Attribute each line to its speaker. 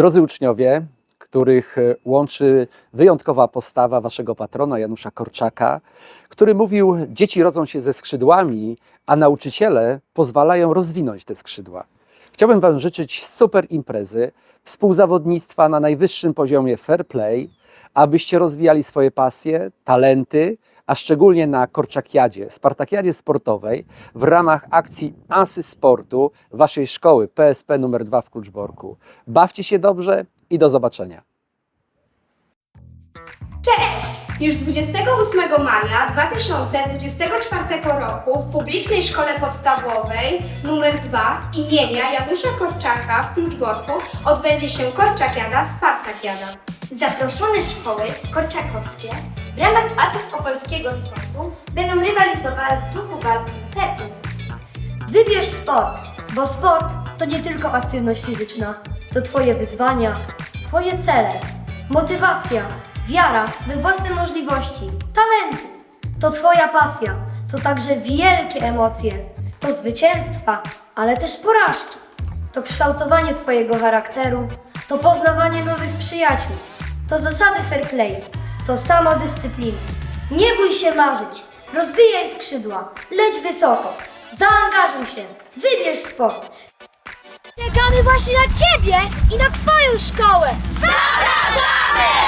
Speaker 1: Drodzy uczniowie, których e, łączy wyjątkowa postawa waszego patrona Janusza Korczaka, który mówił: Dzieci rodzą się ze skrzydłami, a nauczyciele pozwalają rozwinąć te skrzydła. Chciałbym Wam życzyć super imprezy, współzawodnictwa na najwyższym poziomie fair play, abyście rozwijali swoje pasje, talenty, a szczególnie na Korczakiadzie, Spartakiadzie Sportowej w ramach akcji Asy Sportu Waszej szkoły PSP numer 2 w Kluczborku. Bawcie się dobrze i do zobaczenia.
Speaker 2: Cześć! Już 28 maja 2024 roku w publicznej szkole podstawowej nr 2 imienia Janusza Korczaka w Kluczborku odbędzie się Korczakiada Spartakiada.
Speaker 3: Zaproszone szkoły korczakowskie w ramach Asów Opolskiego Sportu będą rywalizowały w duchu walki play.
Speaker 4: Wybierz sport, bo sport to nie tylko aktywność fizyczna, to Twoje wyzwania, Twoje cele, motywacja, wiara we własne możliwości, talenty. To Twoja pasja, to także wielkie emocje, to zwycięstwa, ale też porażki. To kształtowanie Twojego charakteru, to poznawanie nowych przyjaciół, to zasady fair play, to samodyscyplina. Nie bój się marzyć, rozwijaj skrzydła, leć wysoko, zaangażuj się, wybierz sport.
Speaker 5: Czekamy właśnie na Ciebie i na Twoją szkołę! Zapraszamy!